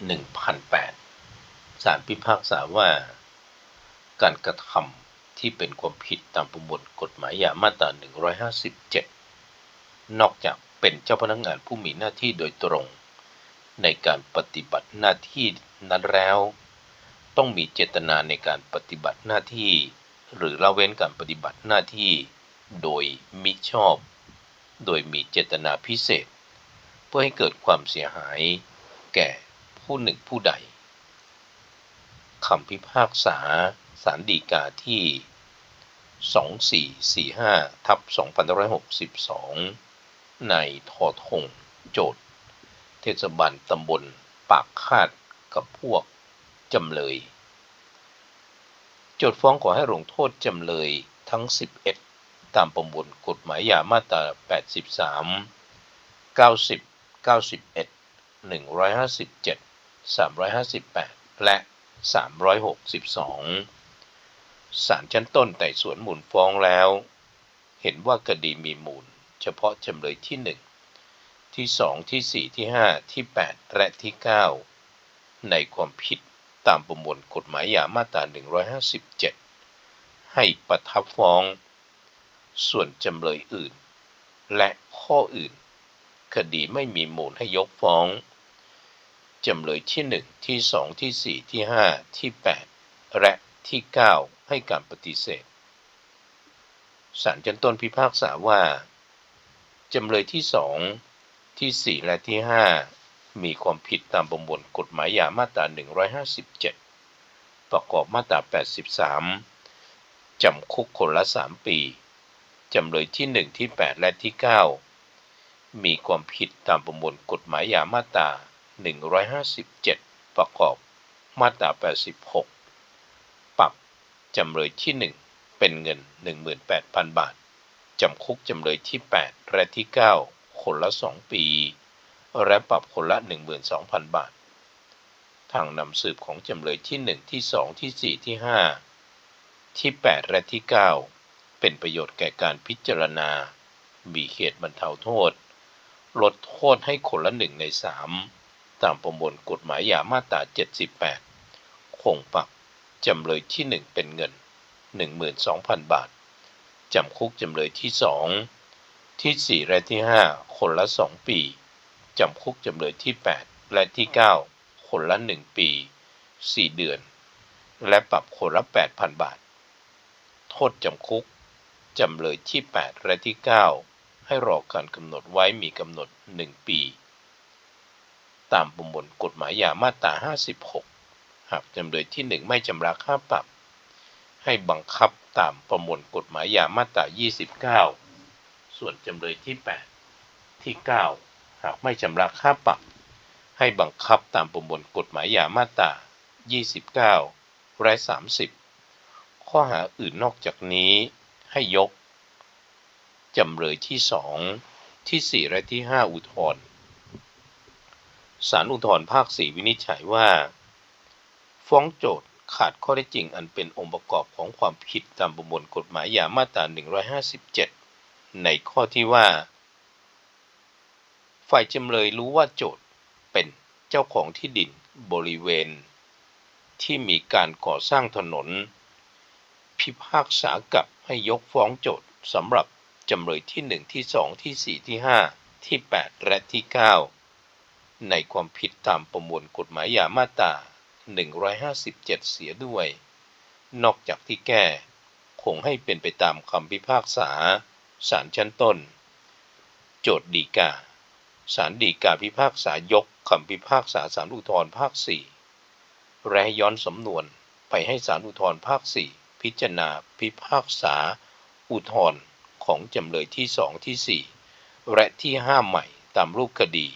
1008ศาลพิพากษาว่า การกระทำที่เป็นความผิดตามประมวลกฎหมายยามาตรา 157 นอกจากเป็นเจ้าพนักงานผู้มีหน้าที่โดยตรง ในการปฏิบัติหน้าที่นั้นแล้ว ต้องมีเจตนาในการปฏิบัติหน้าที่ หรือละเว้นการปฏิบัติหน้าที่โดยมิชอบ โดยมีเจตนาพิเศษ เพื่อให้เกิดความเสียหายแก่ ผู้หนึ่งผู้ใดคำพิพากษาสารดีกาที่ 2445ทับ2562 ในทอทงโจทย์ เทศบาลตำบลปากคาดกับพวกจำเลย โจทย์ฟ้องขอให้ลงโทษจำเลยทั้ง 11 ตามประมวลกฎหมายยามาตรา 83 90 91 157 358 และ 362ศาลชั้นต้นไต่สวนมูลฟ้องแล้ว เห็นว่าคดีมีมูล เฉพาะจำเลยที่ 1 ที่ 2 ที่ 4 ที่ 5 ที่ 8 และที่ 9 ในความผิดตามประมวลกฎหมายยามาตรา 157 ให้ประทับฟ้อง ส่วนจำเลยอื่น และข้ออื่น คดีไม่มีมูลให้ยกฟ้อง จำเลยที่ 1 ที่ 2 ที่ 4 ที่ 5 ที่ 8 และที่ 9 ให้การปฏิเสธศาลชั้นต้นพิพากษาว่า จำเลยที่ 2 ที่ 4 และที่ 5 มีความผิดตามประมวลกฎหมายยามาตรา 157 ประกอบมาตรา 83 จำคุกคนละ 3 ปี จำเลยที่ 1 ที่ 8 และที่ 9 มีความผิดตามประมวลกฎหมายยามาตรา 157 ประกอบมาตรา 86 ปรับจำเลยที่ 1 เป็นเงิน 18,000 บาท จำคุกจำเลยที่ 8 และที่ 9 คนละ 2 ปี และปรับคนละ 12,000 บาท ทางนำสืบของจำเลยที่ 1 ที่ 2 ที่ 4 ที่ 5 ที่ 8 และที่ 9 เป็นประโยชน์แก่การพิจารณา มีเหตุบรรเทาโทษ ลดโทษให้คนละหนึ่งใน3 ตามประมวลกฎหมายยามาตรา 78 คงปรับจำเลยที่ 1 เป็นเงิน 12,000 บาท จำคุกจำเลยที่ 2 ที่ 4 และที่ 5 คนละ 2 ปี จำคุกจำเลยที่ 8 และที่ 9 คนละ 1 ปี 4 เดือน และปรับคนละ 8,000 บาท โทษจำคุกจำเลยที่ 8 และที่ 9 ให้รอการกำหนดไว้มีกำหนด 1 ปี ตามประมวลกฎหมายยามาตรา 56 หากจำเลยที่ 1 ไม่ชำระค่าปรับ ให้บังคับตามประมวลกฎหมายยามาตรา 29 ส่วนจำเลยที่ 8 ที่ 9 หากไม่ชำระค่าปรับ ให้บังคับตามประมวลกฎหมายยามาตรา 29 และ 30 ข้อหาอื่นนอกจากนี้ให้ยกจำเลยที่ 2 ที่ 4 และที่ 5 อุทธรณ์ ศาลอุทธรภาคสี่วินิจฉัยว่า ฟ้องโจทย์ขาดข้อได้จริงอันเป็นองค์ประกอบของความผิดตามประมวลกฎหมายยามาตรา 157 ในข้อที่ว่า ฝ่ายจำเลยรู้ว่าโจทย์เป็นเจ้าของที่ดินบริเวณ ที่มีการก่อสร้างถนน พิพากษากับให้ยกฟ้องโจทย์สำหรับจำเลยที่ 1 ที่ 2 ที่ 4 ที่ 5 ที่ 8 และที่ 9 ในความผิดตามประมวลกฎหมายยามาตรา 157 เสียด้วย นอกจากที่แก้ คงให้เป็นไปตามคำพิพากษาศาลชั้นต้น โจทย์ดีกาศาลดีกาพิพากษายกคำพิพากษาศาลอุทธรภาค 4 และย้อนสำนวนไปให้ศาลอุทธรภาค 4 พิจารณาพิพากษาอุทธรของจำเลยที่2ที่ 4 และที่5ใหม่ตามรูปคดี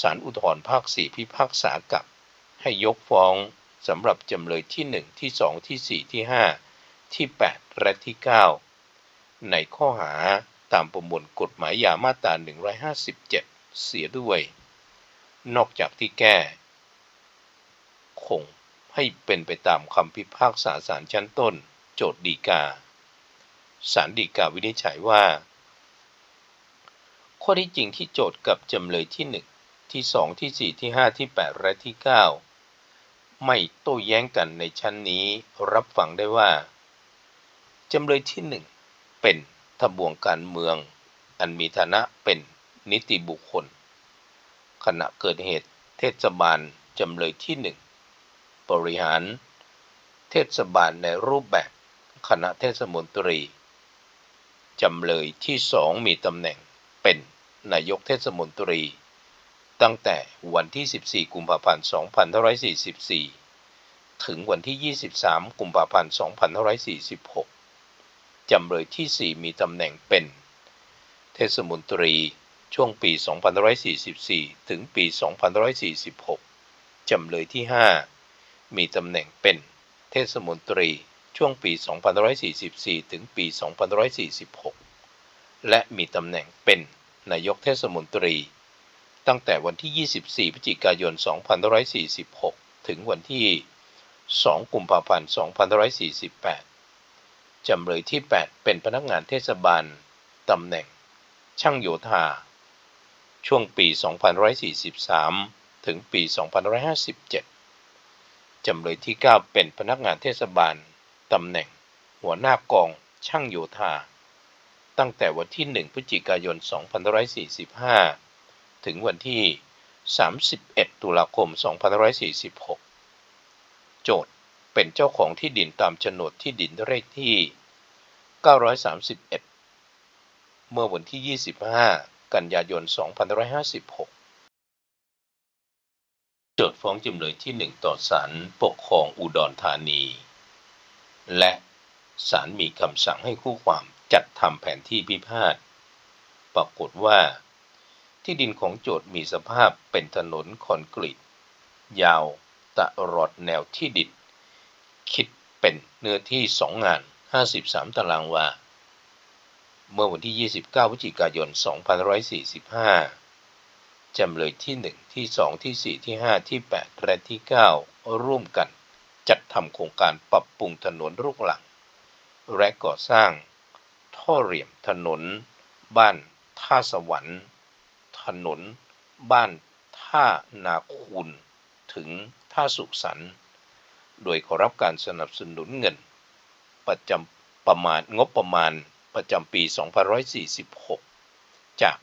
ศาลอุทธรภาคสี่พิพากษากับ ให้ยกฟ้องสำหรับจำเลยที่ 1 ที่ 2 ที่ 4 ที่ 5 ที่ 8 และที่ 9 ในข้อหาตามประมวลกฎหมายยามาตรา 157 เสียด้วย นอกจากที่แก้ คงให้เป็นไปตามคำพิพากษาศาลชั้นต้น โจทย์ดีกาศาลดีกาวินิจฉัยว่า ข้อที่จริงที่โจทย์กับจำเลยที่ ที่2ที่4ที่5ที่8และที่9ไม่โต้แย้งกันในชั้นนี้รับฟังได้ว่าจำเลยที่1เป็นทบวงการเมือง อันมีฐานะเป็นนิติบุคคล ขณะเกิดเหตุเทศบาลจำเลยที่1บริหาร เทศบาลในรูปแบบคณะเทศมนตรี จำเลยที่สองมีตำแหน่งเป็นนายกเทศมนตรี ตั้งแต่วันที่ 14 กุมภาพันธ์ 2544 ถึงวันที่ 23 กุมภาพันธ์ 2546 จำเลยที่ 4 มีตำแหน่งเป็น เทศมนตรีช่วงปี 2544 ถึงปี 2546 จำเลยที่ 5 มีตำแหน่งเป็น เทศมนตรีช่วงปี 2544 ถึงปี 2546 และมีตำแหน่งเป็นนายกเทศมนตรี ตั้งแต่วันที่ 24 พฤศจิกายน 2546 ถึงวันที่ 2 กุมภาพันธ์ 2548 จำเลยที่ 8 เป็นพนักงานเทศบาล ตำแหน่ง ช่างโยธา ช่วงปี 2543 ถึงปี 2557 จำเลยที่ 9 เป็นพนักงานเทศบาล ตำแหน่ง หัวหน้ากอง ช่างโยธา ตั้งแต่วันที่ 1 พฤศจิกายน 2545 ถึงวันที่ 31 ตุลาคม 2546 โจทย์เป็นเจ้าของที่ดินตามโฉนดที่ดินเลขที่ 931 เมื่อวันที่ 25 กันยายน 2556 โจทย์ฟ้องจำเลยที่ 1 ต่อศาลปกครองอุดรธานี และศาลมีคำสั่งให้คู่ความจัดทำแผนที่พิพาท ปรากฏว่า ที่ดินของโจทย์มีสภาพเป็นถนนคอนกรีต ยาวตลอดแนวที่ดิน คิดเป็นเนื้อที่ 2 งาน 53 ตารางวา เมื่อวันที่ 29พฤศจิกายน 2545 จำเลยที่ 1 ที่ 2 ที่ 4 ที่ 5 ที่ 8 และที่ 9 ร่วมกันจัดทำโครงการปรับปรุงถนนลูกหลัง และก่อสร้าง ท่อเหลี่ยมถนน บ้านท่าสวรรค์ ถนน บ้านท่านาคุณถึงท่าสุขสัน โดยขอรับการสนับสนุนเงิน ประจำประมาณงบประมาณประจำปี 2546 จาก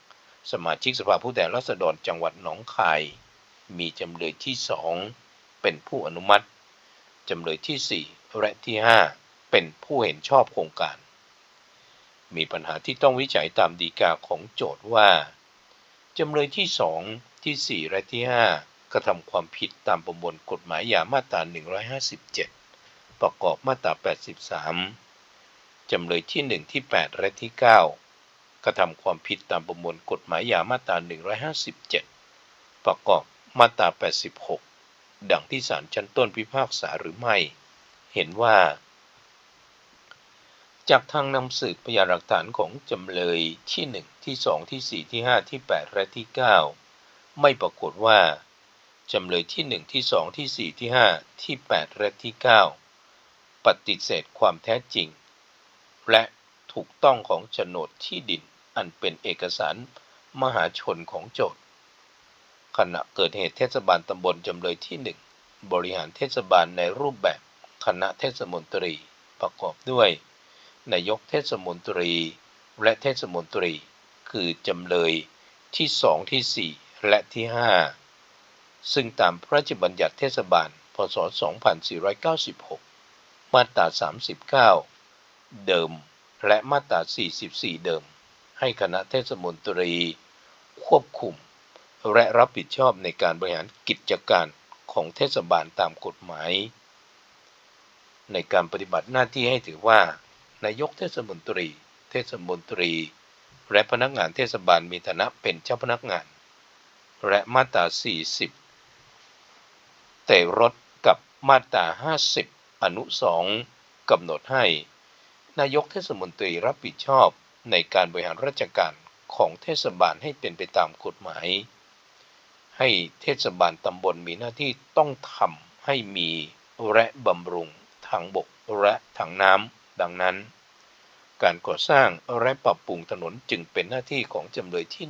สมาชิกสภาผู้แทนราษฎรจังหวัดหนองคาย มีจำเลยที่สองเป็นผู้อนุมัติ จำเลยที่ 4 และที่ 5 เป็นผู้เห็นชอบโครงการ มีปัญหาที่ต้องวิจัยตามดีกาของโจทย์ว่า จำเลยที่2ที่ 4 และที่ 5 กระทำความผิดตามประมวลกฎหมายยามาตรา 157 ประกอบมาตรา 83 จำเลยที่ 1 ที่ 8 และที่ 9 กระทำความผิดตามประมวลกฎหมายยามาตรา 157 ประกอบมาตรา 86 ดังที่ศาลชั้นต้นพิพากษาหรือไม่ เห็นว่า จากทางนำสืบพยานหลักฐานของจำเลยที่ 1 ที่ 2 ที่ 4 ที่ 5 ที่ 8 และที่ 9 ไม่ปรากฏว่า จำเลยที่ 1 ที่ 2 ที่ 4 ที่ 5 ที่ 8 และที่ 9 ปฏิเสธความแท้จริง และถูกต้องของโฉนดที่ดินอันเป็นเอกสารมหาชนของโจทย์ขณะเกิดเหตุเทศบาลตำบลจำเลยที่ 1 บริหารเทศบาลในรูปแบบคณะเทศมนตรีประกอบด้วย นายกเทศมนตรี และเทศมนตรี คือจำเลยที่2ที่4และที่5ซึ่งตามพระราชบัญญัติเทศบาล พศ 2496 มาตรา 39 เดิม และมาตรา 44 เดิม ให้คณะเทศมนตรี ควบคุม และรับผิดชอบในการบริหารกิจการของเทศบาลตามกฎหมาย ในการปฏิบัติหน้าที่ให้ถือว่า นายกเทศมนตรี เทศมนตรี และพนักงานเทศบาลมีฐานะเป็นเจ้าพนักงาน และมาตรา 40 แต่รถกับมาตรา 50 อนุ 2กำหนดให้ นายกเทศมนตรีรับผิดชอบในการบริหารราชการของเทศบาลให้เป็นไปตามกฎหมาย ให้เทศบาลตำบลมีหน้าที่ต้องทำให้มีและบำรุงทางบกและทางน้ำ ดังนั้น การก่อสร้างและปรับปรุงถนนจึงเป็นหน้าที่ของจำเลยที่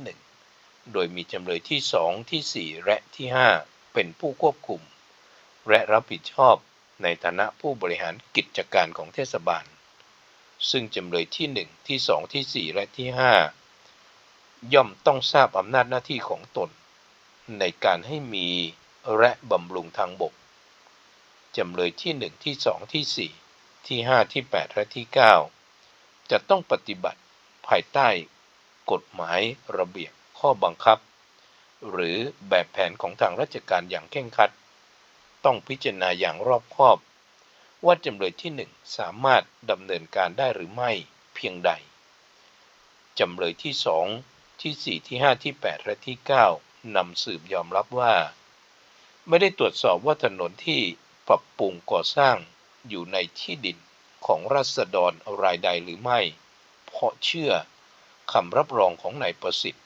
โดยมีจำเลยที่สองที่สี่และที่ห้าเป็นผู้ควบคุม และรับผิดชอบในฐานะผู้บริหารกิจการของเทศบาล ซึ่งจำเลยที่หนึ่งที่สองที่สี่และที่ห้าย่อมต้องทราบอำนาจหน้าที่ของตน ในการให้มีและบำรุงทางบกจำเลยที่หนึ่งที่สองที่สี่ ที่ห้าที่แปดและที่เก้าจะต้องปฏิบัติภายใต้กฎหมายระเบียบข้อบังคับ หรือแบบแผนของทางราชการอย่างเคร่งคัด ต้องพิจารณาอย่างรอบคอบ ว่าจำเลยที่หนึ่งสามารถดำเนินการได้หรือไม่เพียงใดจำเลยที่สองที่สี่ที่ห้าที่แปดและที่เก้านำสืบยอมรับว่า ไม่ได้ตรวจสอบว่าถนนที่ปรับปรุงก่อสร้าง อยู่ในที่ดินของรัษฎรรายใดหรือไม่ เพราะเชื่อคำรับรองของนายประสิทธิ์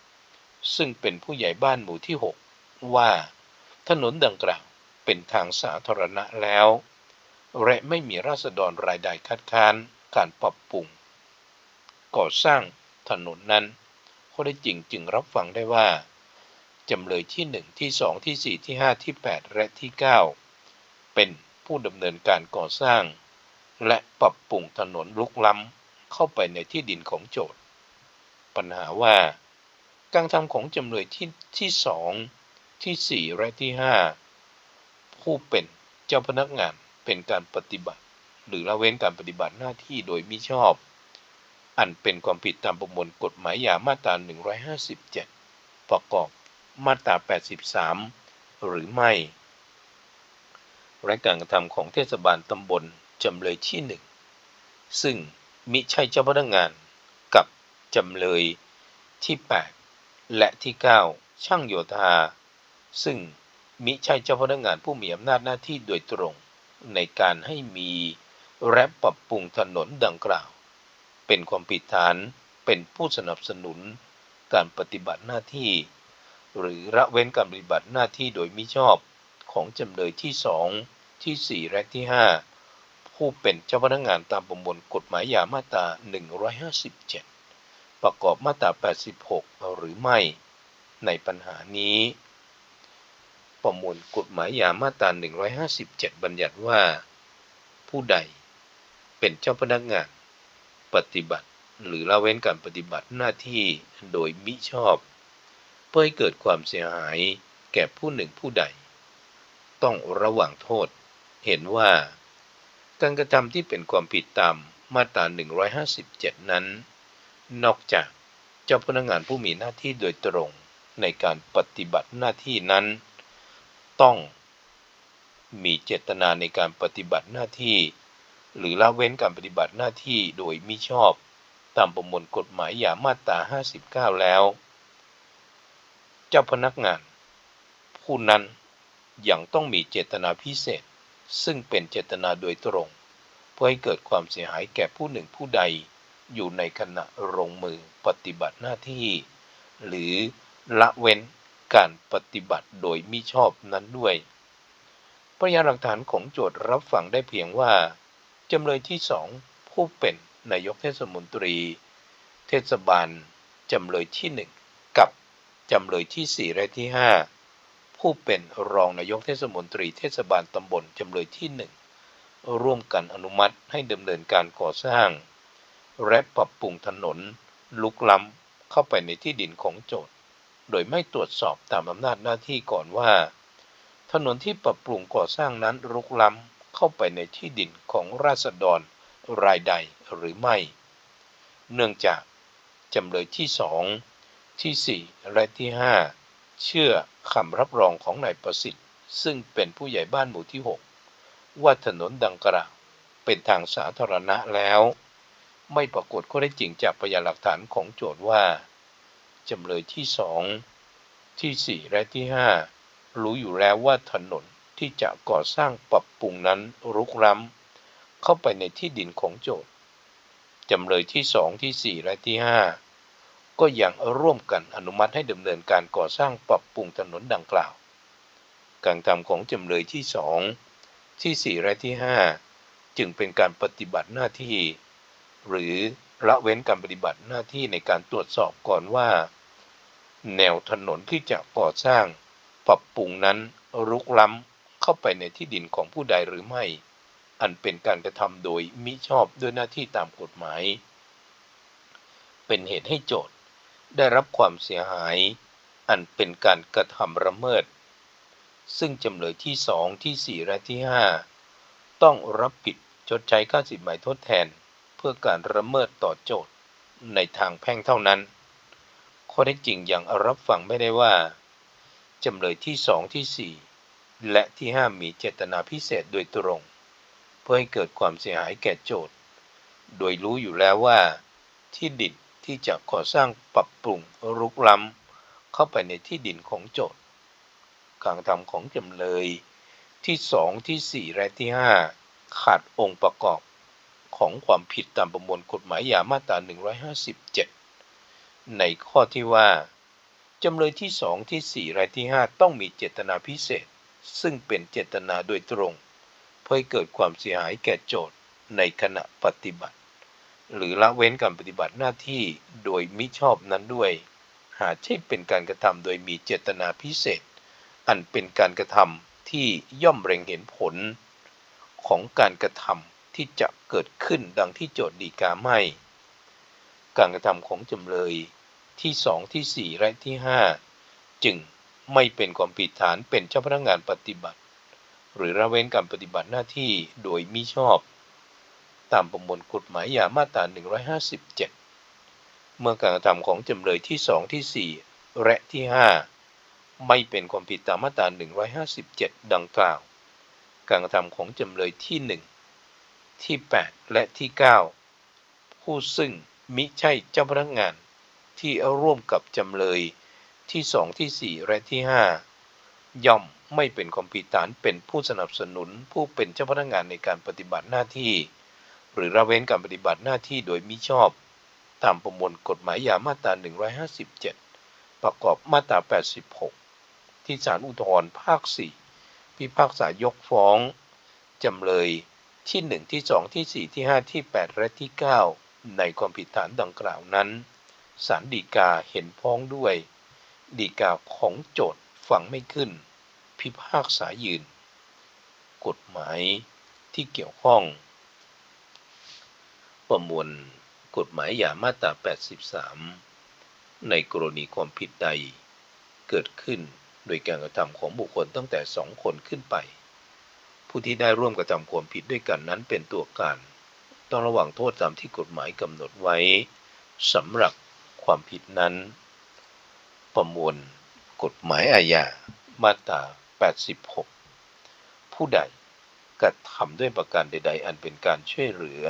ซึ่งเป็นผู้ใหญ่บ้านหมู่ที่ 6 ว่า ถนนดังกล่าวเป็นทางสาธารณะแล้ว และไม่มีราษฎรรายใดคัดค้านการปรับปรุง ก่อสร้างถนนนั้นข้อได้จริงจึงรับฟังได้ว่า จำเลยที่ 1 ที่ 2 ที่ 4 ที่ 5 ที่ 8 และที่ 9 เป็น ผู้ดำเนินการก่อสร้าง และปรับปรุงถนนลุกล้ำเข้าไปในที่ดินของโจทย์ ปัญหาว่า การทำของจำเลยที่ที่สองที่สี่และที่ห้าผู้เป็นเจ้าพนักงานเป็นการปฏิบัติ หรือละเว้นการปฏิบัติหน้าที่โดยมิชอบ อันเป็นความผิดตามประมวลกฎหมายยามาตรา 157 ประกอบมาตรา 83 หรือไม่ และการกระทำของเทศบาลตำบลจำเลยที่หนึ่งซึ่งมิใช่เจ้าพนักงานกับจำเลยที่ 8 และที่ 9 ช่างโยธา ซึ่งมิใช่เจ้าพนักงานผู้มีอำนาจหน้าที่โดยตรง ในการให้มีและปรับปรุงถนนดังกล่าว เป็นความผิดฐานเป็นผู้สนับสนุนการปฏิบัติหน้าที่ หรือละเว้นการปฏิบัติหน้าที่โดยมิชอบ ของจำเลยที่สองที่ 4 และที่ 5 ผู้เป็นเจ้าพนักงานตามประมวลกฎหมายยามาตรา 157 ประกอบมาตรา 86 หรือไม่ ในปัญหานี้ ประมวลกฎหมายยามาตรา 157 บัญญัติว่า ผู้ใดเป็นเจ้าพนักงานปฏิบัติ หรือละเว้นการปฏิบัติหน้าที่โดยมิชอบ เพื่อให้เกิดความเสียหายแก่ผู้หนึ่งผู้ใด ต้องระว่างโทษ เห็นว่า การกระทำที่เป็นความผิดตามมาตรา 157 นั้น นอกจากเจ้าพนักงานผู้มีหน้าที่โดยตรงในการปฏิบัติหน้าที่นั้น ต้องมีเจตนาในการปฏิบัติหน้าที่ หรือละเว้นการปฏิบัติหน้าที่โดยมิชอบตามประมวลกฎหมายยามาตรา 59 แล้ว เจ้าพนักงาน ผู้นั้น ยังต้องมีเจตนาพิเศษ ซึ่งเป็นเจตนาโดยตรง เพื่อให้เกิดความเสียหายแก่ผู้หนึ่งผู้ใด อยู่ในขณะลงมือปฏิบัติหน้าที่ หรือละเว้นการปฏิบัติโดยมิชอบนั้นด้วยพยานหลักฐานของโจทย์รับฟังได้เพียงว่าจำเลยที่สองผู้เป็นนายกเทศมนตรี เทศบาลจำเลยที่หนึ่งกับจำเลยที่สี่และที่ห้า ผู้เป็นรองนายกเทศมนตรีเทศบาลตำบลจำเลยที่หนึ่งร่วมกันอนุมัติให้ดำเนินการก่อสร้าง และปรับปรุงถนน ลุกล้ำเข้าไปในที่ดินของโจทย์ โดยไม่ตรวจสอบตามอำนาจหน้าที่ก่อนว่า ถนนที่ปรับปรุงก่อสร้างนั้นลุกล้ำเข้าไปในที่ดินของราษฎรรายใดหรือไม่ เนื่องจากจำเลยที่สองที่สี่และที่ห้าเชื่อ คำรับรองของนายประสิทธิ์ ซึ่งเป็นผู้ใหญ่บ้านหมู่ที่ 6 ว่าถนนดังกล่าวเป็นทางสาธารณะแล้ว ไม่ปรากฏข้อได้จริงจากพยานหลักฐานของโจทย์ว่าจำเลยที่สองที่4และที่5รู้อยู่แล้วว่าถนนที่จะก่อสร้างปรับปรุงนั้นรุกล้ำเข้าไปในที่ดินของโจทย์จำเลยที่สองที่4และที่5 ก็ยังร่วมกันอนุมัติให้ดำเนินการก่อสร้างปรับปรุงถนนดังกล่าวการทำของจำเลยที่สองที่4และที่5จึงเป็นการปฏิบัติหน้าที่ หรือละเว้นการปฏิบัติหน้าที่ในการตรวจสอบก่อนว่า แนวถนนที่จะก่อสร้างปรับปรุงนั้นรุกล้ำเข้าไปในที่ดินของผู้ใดหรือไม่ อันเป็นการกระทำโดยมิชอบด้วยหน้าที่ตามกฎหมาย เป็นเหตุให้โจทย์ ได้รับความเสียหาย อันเป็นการกระทำระเมิด ซึ่งจำเลยที่สองที่สี่และที่ห้าต้องรับผิดชดใช้ค่าสินไหมทดแทน เพื่อการระเมิดต่อโจทย์ในทางแพ่งเท่านั้น ข้อเท็จจริงอยังรับฟังไม่ได้ว่า จำเลยที่สองที่สี่และที่ห้ามีเจตนาพิเศษโดยตรง เพื่อให้เกิดความเสียหายแก่โจทย์ โดยรู้อยู่แล้วว่าที่ดิน ที่จะก่อสร้างปรับปรุงรุกล้ำเข้าไปในที่ดินของโจทย์การทำของจำเลยที่สองที่สี่และที่ห้าขาดองค์ประกอบของความผิดตามประมวลกฎหมายยามาตรา 157 ในข้อที่ว่า จำเลยที่สองที่สี่รที่ห้าต้องมีเจตนาพิเศษ ซึ่งเป็นเจตนาโดยตรง เพื่อเกิดความเสียหายแก่โจทย์ในขณะปฏิบัติ หรือละเว้นการปฏิบัติหน้าที่โดยมิชอบนั้นด้วย หากใช่เป็นการกระทำโดยมีเจตนาพิเศษ อันเป็นการกระทำที่ย่อมเร็งเห็นผล ของการกระทำที่จะเกิดขึ้นดังที่โจทย์ดีกาไม่ การกระทำของจำเลยที่สองที่สี่และที่ห้าจึงไม่เป็นความผิดฐานเป็นเจ้าพนักงานปฏิบัติ หรือละเว้นการปฏิบัติหน้าที่โดยมิชอบ ตามประมวลกฎหมายยามาตรา 157 เมื่อการกระทำของจำเลยที่สองที่สี่และที่ห้าไม่เป็นความผิดตามมาตรา 157 ดังกล่าว การกระทำของจำเลยที่หนึ่งที่ 8 และที่ 9 ผู้ซึ่งมิใช่เจ้าพนักงานที่ร่วมกับจำเลยที่สองที่สี่และที่ห้าย่อมไม่เป็นความผิดฐานเป็นผู้สนับสนุนผู้เป็นเจ้าพนักงานในการปฏิบัติหน้าที่ หรือละเว้นการปฏิบัติหน้าที่โดยมิชอบ ตามประมวลกฎหมายยามาตรา 157 ประกอบมาตรา 86 ที่ศาลอุทธรภาค 4 พิพากษายกฟ้อง จำเลยที่ 1 ที่ 2 ที่ 4 ที่ 5 ที่ 8 และที่ 9 ในความผิดฐานดังกล่าวนั้นศาลฎีกาเห็นพ้องด้วยฎีกาของโจทย์ฟังไม่ขึ้น พิพากษายืน กฎหมายที่เกี่ยวข้อง ประมวลกฎหมายยามาตรา 83 ในกรณีความผิดใด เกิดขึ้นโดยการกระทำของบุคคลตั้งแต่สองคนขึ้นไป ผู้ที่ได้ร่วมกระทำความผิดด้วยกันนั้นเป็นตัวการ ต้องระวังโทษตามที่กฎหมายกำหนดไว้สำหรับความผิดนั้น ประมวลกฎหมายอาญามาตรา 86 ผู้ใดกระทำด้วยประการใด ๆ อันเป็นการช่วยเหลือ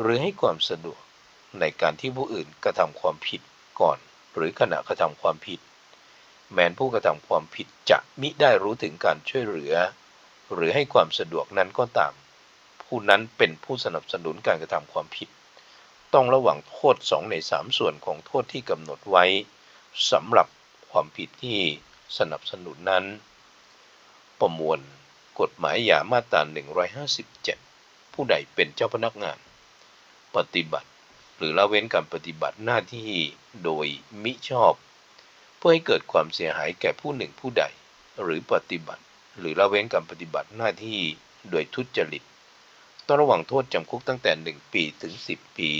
หรือให้ความสะดวกในการที่ผู้อื่นกระทำความผิดก่อน หรือขณะกระทำความผิด แม้นผู้กระทำความผิดจะมิได้รู้ถึงการช่วยเหลือ หรือให้ความสะดวกนั้นก็ตาม ผู้นั้นเป็นผู้สนับสนุนการกระทำความผิด ต้องระวังโทษสองในสามส่วนของโทษที่กำหนดไว้สำหรับความผิดที่สนับสนุนนั้น ประมวลกฎหมายยามาตรา157 ผู้ใดเป็นเจ้าพนักงาน ปฏิบัติ หรือละเว้นการปฏิบัติหน้าที่โดยมิชอบ เพื่อให้เกิดความเสียหายแก่ผู้หนึ่งผู้ใด หรือปฏิบัติ หรือละเว้นการปฏิบัติหน้าที่โดยทุจริตต้องระวังโทษจำคุกตั้งแต่ 1 ปีถึง 10 ปี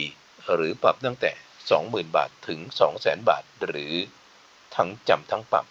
หรือปรับตั้งแต่ 20,000 บาทถึง 200,000 บาท หรือทั้งจำทั้งปรับ